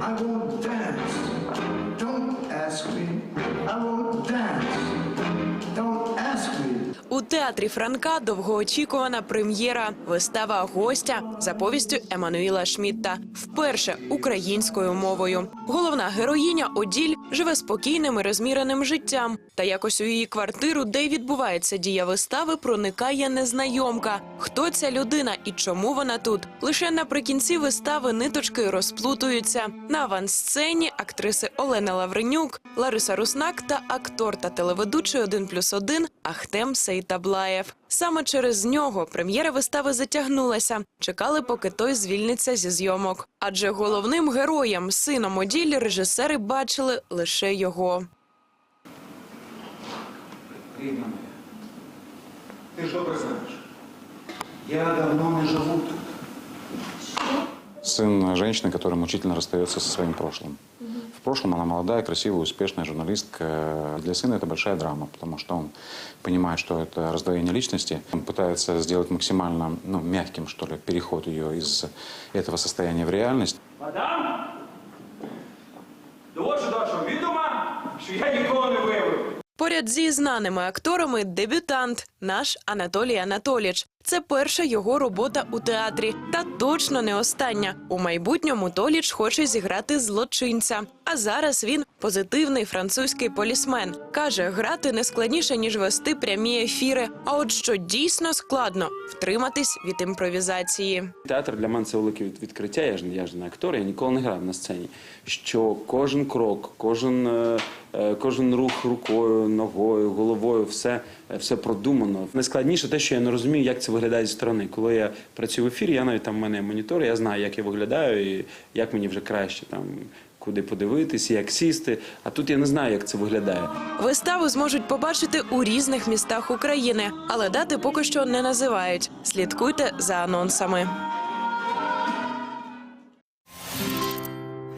I won't dance. Don't ask me. I won't dance. У театрі Франка довгоочікувана прем'єра вистава гостя за повістю Еммануїла Шмітта вперше українською мовою. Головна героїня Оділь живе спокійним і розміреним життям. Та якось у її квартиру, де й відбувається дія вистави, проникає незнайомка. Хто ця людина і чому вона тут? Лише наприкінці вистави ниточки розплутуються. На авансцені актриси Олена Лавренюк, Лариса Руснак та актор та телеведучий 1 плюс 1 Ахтем Сейтаблаєв. Саме через нього прем'єра вистави затягнулася. Чекали, поки той звільниться зі зйомок. Адже головним героєм, сином Оділі, режисери бачили лише його. Рідна моя, ти ж добре знаєш. Я давно не живу тут. Сын женщины, которая мучительно расстается со своим прошлым. В прошлом она молодая, красивая, успешная журналистка. Для сына это большая драма, потому что он понимает, что это раздвоение личности. Он пытается сделать максимально ну, мягким, что ли, переход ее из этого состояния в реальность. Мадам, доводжу до вашого відома, що я нікого не виявив. Поряд зі знаними акторами дебютант наш Анатолій Анатоліч. Це перша його робота у театрі, та точно не остання. У майбутньому Толіч хоче зіграти злочинця. А зараз він позитивний французький полісмен. каже, грати не складніше ніж вести прямі ефіри. А от що дійсно складно втриматись від імпровізації. Театр для мене це велике відкриття. Я ж, я ж не актор, я ніколи не грав на сцені. Що кожен крок, кожен, е, е, кожен рух рукою, ногою, головою, е, все продумано. Найскладніше те, що я не розумію, як це виглядає зі сторони. Коли я працюю в ефірі, я навіть там в мене монітор, я знаю, як я виглядаю і як мені вже краще там. Куди подивитися, як сісти. А тут я не знаю, як це виглядає. Виставу зможуть побачити у різних містах України, але дати поки що не називають. Слідкуйте за анонсами.